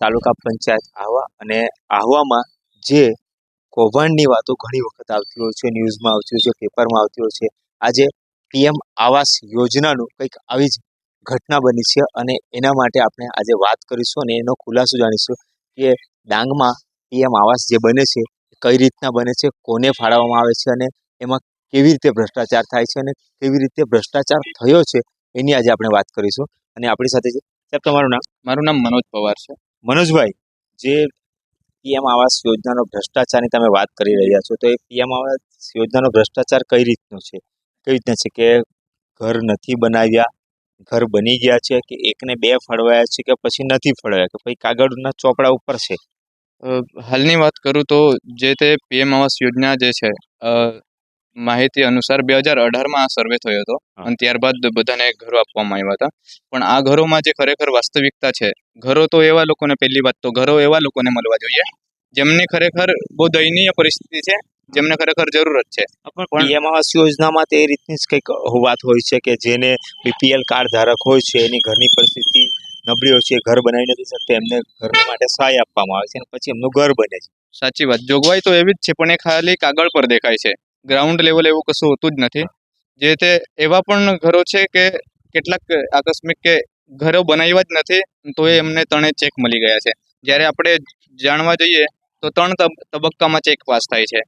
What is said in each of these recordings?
તાલુકા પંચાયત આહવા અને આહવામાં જે કૌભાંડની વાતો ઘણી વખત આવતી હોય છે ન્યૂઝમાં આવતી હોય છે પેપરમાં આવતી હોય છે. આજે પીએમ આવાસ યોજનાનું કંઈક આવી જ ઘટના બની છે અને એના માટે આપણે આજે વાત કરીશું અને એનો ખુલાસો જાણીશું કે ડાંગમાં પીએમ આવાસ જે બને છે એ કઈ રીતના બને છે કોને ફાળવવામાં આવે છે અને એમાં કેવી રીતે ભ્રષ્ટાચાર થાય છે અને કેવી રીતે ભ્રષ્ટાચાર થયો છે એની આજે આપણે વાત કરીશું. અને આપણી સાથે છે સાહેબ તમારું નામ? મારું નામ મનોજ પવાર છે. મનોજભાઈ જે પીએમ આવાસ યોજનાનો ભ્રષ્ટાચારની તમે વાત કરી રહ્યા છો તો એ પીએમ આવાસ યોજનાનો ભ્રષ્ટાચાર કઈ રીતનો છે? કઈ રીતના છે કે ઘર નથી બનાવ્યા ઘર બની ગયા છે કે એકને બે ફળવાયા છે કે પછી નથી ફળવાયા કે પછી કાગળના ચોપડા ઉપર છે? હાલની વાત કરું તો જે તે પીએમ આવાસ યોજના જે છે માહિતી અનુસાર બે હજાર અઢારમાં આ સર્વે થયો હતો અને ત્યારબાદ બધાને ઘરો આપવામાં આવ્યા હતા. પણ આ ઘરોમાં જે ખરેખર વાસ્તવિકતા છે ઘરો તો એવા લોકોને પહેલી વાત તો ઘરો એવા લોકોને મળવા જોઈએ જેમની ખરેખર બહુ દયનીય પરિસ્થિતિ છે જેમને ખરેખર જરૂરત છે. પણ પીએમ આવાસ યોજનામાં તે રીતની જ કંઈક વાત હોય છે કે જેને બીપીએલ કાર્ડ ધારક હોય છે એની ઘરની પરિસ્થિતિ નબળી હોય છે એ ઘર બનાવી નથી શકતા એમને ઘરના માટે સહાય આપવામાં આવે છે અને પછી એમનું ઘર બને છે. સાચી વાત. જોગવાઈ તો એવી જ છે પણ એ ખાલી કાગળ પર દેખાય છે. ગ્રાઉન્ડ લેવલ એવું કશું હોતું જ નથી. જે તે એવા પણ ઘરો છે કે કેટલાક આકસ્મિક કે ઘરો બનાવ્યા જ નથી તો એ એમને ત્રણે ચેક મળી ગયા છે. જ્યારે આપણે જાણવા જઈએ તો ત્રણ તબક્કામાં ચેક પાસ થાય છે.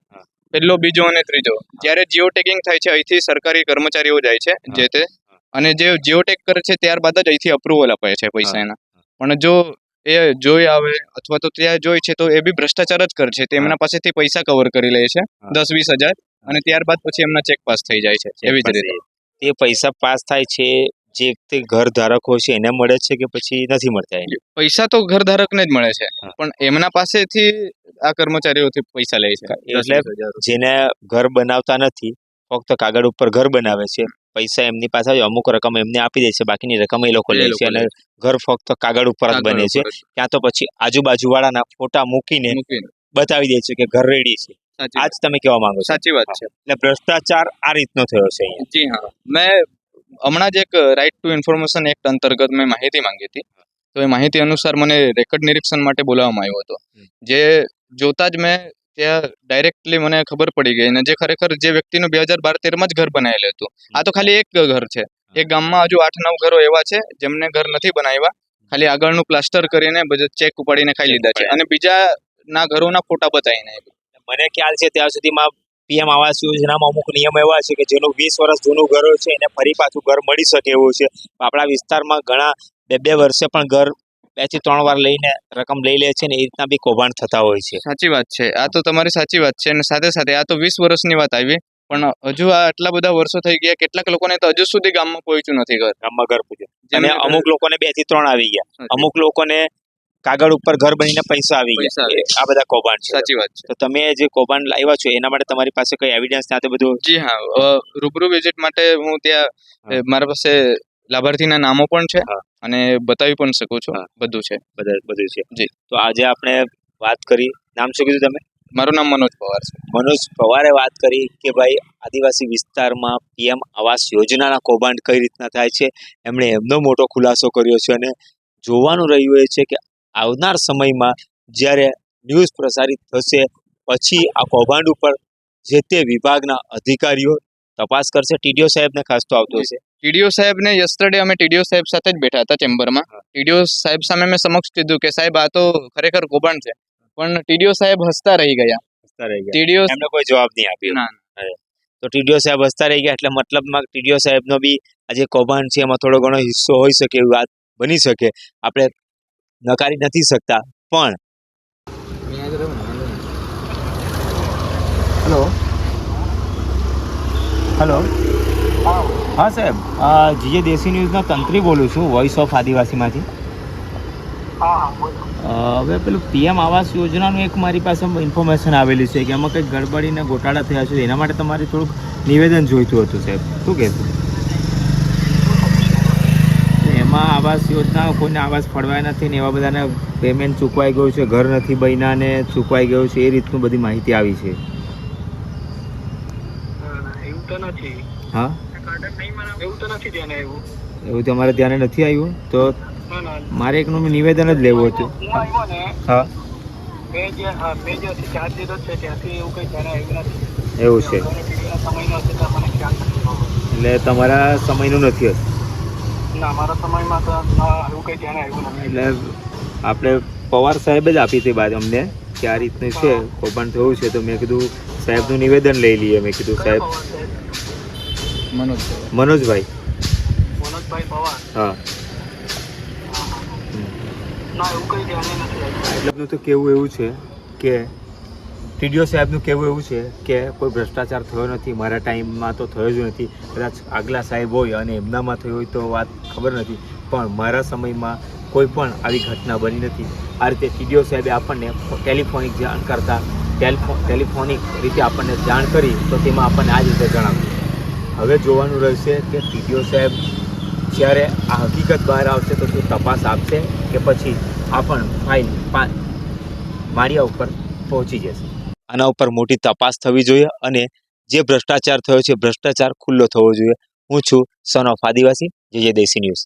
પહેલો બીજો અને ત્રીજો. જ્યારે જીઓ ટેકિંગ થાય છે અહીંથી સરકારી કર્મચારીઓ જાય છે જે તે અને જે જીઓ ટેક કરે છે ત્યારબાદ જ અહીંથી અપ્રુવલ અપાય છે પૈસા એના. પણ જો એ જોઈ આવે અથવા તો ત્યાં જોઈ છે તો એ બી ભ્રષ્ટાચાર જ કરે છે. તેમના પાસેથી પૈસા કવર કરી લે છે દસ વીસ હજાર અને ત્યારબાદ પછી એમના ચેક પાસ થઈ જાય છે એવી જ રીતે. તે પૈસા પાસ થાય છે જે તે ઘર ધારક હોય છે એને મળે છે કે પછી નથી મળતા પૈસા તો ઘર ધારકને જ મળે છે પણ એમના પાસેથી આ કર્મચારીઓથી પૈસા લે છે. એટલે જેને ઘર બનાવતા નથી ફક્ત કાગળ ઉપર ઘર બનાવે છે પૈસા એમની પાસે અમુક રકમ એમને આપી દે છે બાકીની રકમ એ લોકો લે છે અને ઘર ફક્ત કાગળ ઉપર જ બને છે. ત્યાં તો પછી આજુબાજુ વાળાના ફોટા મૂકીને. બતાવી દે છે કે ઘર રેડી છે. આજ તમે કહેવા માંગો સાચી વાત છે. એટલે ભ્રષ્ટાચાર આ રીતનો થયો છે જી હા. મેં હમણાં જ એક રાઇટ ટુ ઇન્ફોર્મેશન એક્ટ અંતર્ગત મેં માહિતી માંગી હતી. તો એ માહિતી અનુસાર મને રેકર્ડ નિરીક્ષણ માટે બોલાવવામાં આવ્યો હતો. જે જોતા જ મેં ત્યાં ડાયરેક્ટલી મને ખબર પડી ગઈ અને જે ખરેખર જે વ્યક્તિનું બે હજાર બાર તેરમાં જ ઘર બનાવેલું હતું. આ તો ખાલી એક ઘર છે. એક ગામમાં હજુ આઠ નવ ઘરો એવા છે જેમને ઘર નથી બનાવ્યા. ખાલી આગળનું પ્લાસ્ટર કરીને ચેક ઉપાડીને ખાઈ લીધા છે. અને બીજા ના ઘરોના ફોટા બતાવીને. મને ખ્યાલ છે ત્યાં સુધીમાં પીએમ આવાસ યોજનામાં અમુક નિયમ એવા છે કે જેનું વીસ વર્ષ જૂનું ઘર છે એને ફરી પાછું ઘર મળી શકે એવું છે. આપણા વિસ્તારમાં ઘણા બે બે વર્ષે પણ ઘર બેથી ત્રણ વાર લઈને રકમ લઈ લે છે ને એ રીતના બી કૌભાંડ થતા હોય છે. સાચી વાત છે. આ તો તમારી સાચી વાત છે અને સાથે સાથે આ તો વીસ વર્ષની વાત આવી પણ હજુ આ આટલા બધા વર્ષો થઈ ગયા કેટલાક લોકોને તો હજુ સુધી ગામમાં પહોંચ્યું નથી ઘર. ગામમાં ઘર પૂજ્યું. અને અમુક લોકોને બેથી ત્રણ આવી ગયા. અમુક લોકોને કાગળ ઉપર ઘર બનીને પૈસા આવી ગયા. આ બધા કૌભાંડ છે. સાચી વાત છે. તો તમે જે કૌભાંડ લાવ્યા છો એના માટે તમારી પાસે કઈ એવિડન્સ ના બધું જી હા. રૂબરૂ વિઝિટ માટે હું ત્યાં. મારા પાસે લાભાર્થીના નામો પણ છે અને બતાવી પણ શકું છું. બધું છે. બધા છે. જી. તો આજે આપણે વાત કરી નામ શું કીધું તમે? મારું નામ મનોજ પવાર છે. મનોજ પવારે વાત કરી કે ભાઈ આદિવાસી વિસ્તારમાં પીએમ આવાસ યોજનાના કૌભાંડ કઈ રીતના થાય છે? એમણે એમનો મોટો ખુલાસો કર્યો છે અને જોવાનું રહ્યું એ છે કે આવનાર સમયમાં જ્યારે ન્યૂઝ પ્રસારિત થશે પછી આ કૌભાંડ ઉપર જે તે વિભાગના અધિકારીઓ તપાસ કરશે. ટીડીઓ સાહેબને ખાસ તો આવતો હશે. ટીડીઓ સાહેબને યસ્ટરડે અમે ટીડીઓ સાહેબ સાથે જ બેઠા હતા ચેમ્બરમાં. ટીડીઓ સાહેબ સામે મેં સમક્ષ કીધું કે સાહેબ આ તો ખરેખર કૌભાંડ છે. પણ ટીડીઓ સાહેબ હસતા રહી ગયા. હસતા રહી ગયા. ટીડીઓ એમને કોઈ જવાબ નહીં આપ્યો. ના તો ટીડીઓ સાહેબ હસતા રહી ગયા એટલે મતલબમાં ટીડીઓ સાહેબનો બી આ જે કૌભાંડ છે એમાં થોડો ઘણો હિસ્સો હોઈ શકે એવી વાત બની શકે. આપણે નકારી નથી શકતા. પણ હલો હલો. હા. સાહેબ. જીજે દેશી ન્યૂઝના તંત્રી બોલું છું વોઇસ ઓફ આદિવાસીમાંથી. હવે પેલું પીએમ આવાસ યોજનાનું એક મારી પાસે ઇન્ફોર્મેશન આવેલી છે કે એમાં કંઈક ગડબડીને ગોટાળા થયા છે. એના માટે તમારે થોડુંક નિવેદન જોઈતું હતું સાહેબ. શું કહેશું? એમાં આવાસ યોજના કોઈને આવાસ ફળવાય નથી ને એવા બધાને પેમેન્ટ ચૂકવાઈ ગયું છે. ઘર નથી બન્યા ને ચૂકવાઈ ગયું છે. એ રીતનું બધી માહિતી આવી છે એવું તો નથી. હા? એવું તો નથી ધ્યાને આવ્યું. એવું તમારે ધ્યાને નથી આવ્યું? તો મારે એકનું નિવેદન જ લેવું હતું. હું એવું કંઈ છે. એટલે તમારા સમયનું નથી હતું? કંઈ એટલે આપણે પવાર સાહેબ જ આપી હતી બાદ અમને કે આ રીતનું છે કૌભાંડ થયું છે તો મેં કીધું સાહેબનું નિવેદન લઈ લઈએ. મેં કીધું સાહેબ? સાહેબ? મનોજભાઈ. મનોજભાઈ પવાર. હા. ના એવું કંઈ ધ્યાને નથી. આવ્યું એટલું તો કેવું એવું છે કે ટીડીઓ સાહેબનું કહેવું એવું છે કે કોઈ ભ્રષ્ટાચાર થયો નથી મારા ટાઈમમાં તો થયો જ નથી. કદાચ આગલા સાહેબ હોય અને એમનામાં થયો હોય તો વાત ખબર નથી. પણ મારા સમયમાં કોઈ પણ આવી ઘટના બની નથી. આ રીતે ટીડીઓ સાહેબે આપણને ટેલિફોનિક જાણ કરતા ટેલિફો ટેલિફોનિક રીતે આપણને જાણ કરી તો તેમાં આપણને આ રીતે જણાવ્યું. હવે જોવાનું રહેશે કે ટીડીઓ સાહેબ જ્યારે આ હકીકત બહાર આવશે તો શું તપાસ આપશે કે પછી આ પણ ફાઇલ માર્યા ઉપર પહોંચી જશે? આના ઉપર મોટી તપાસ થવી જોઈએ અને જે ભ્રષ્ટાચાર થયો છે ભ્રષ્ટાચાર ખુલ્લો થવો જોઈએ. હું છું સન ઓફ આદિવાસી જે જે દેશી ન્યૂઝ.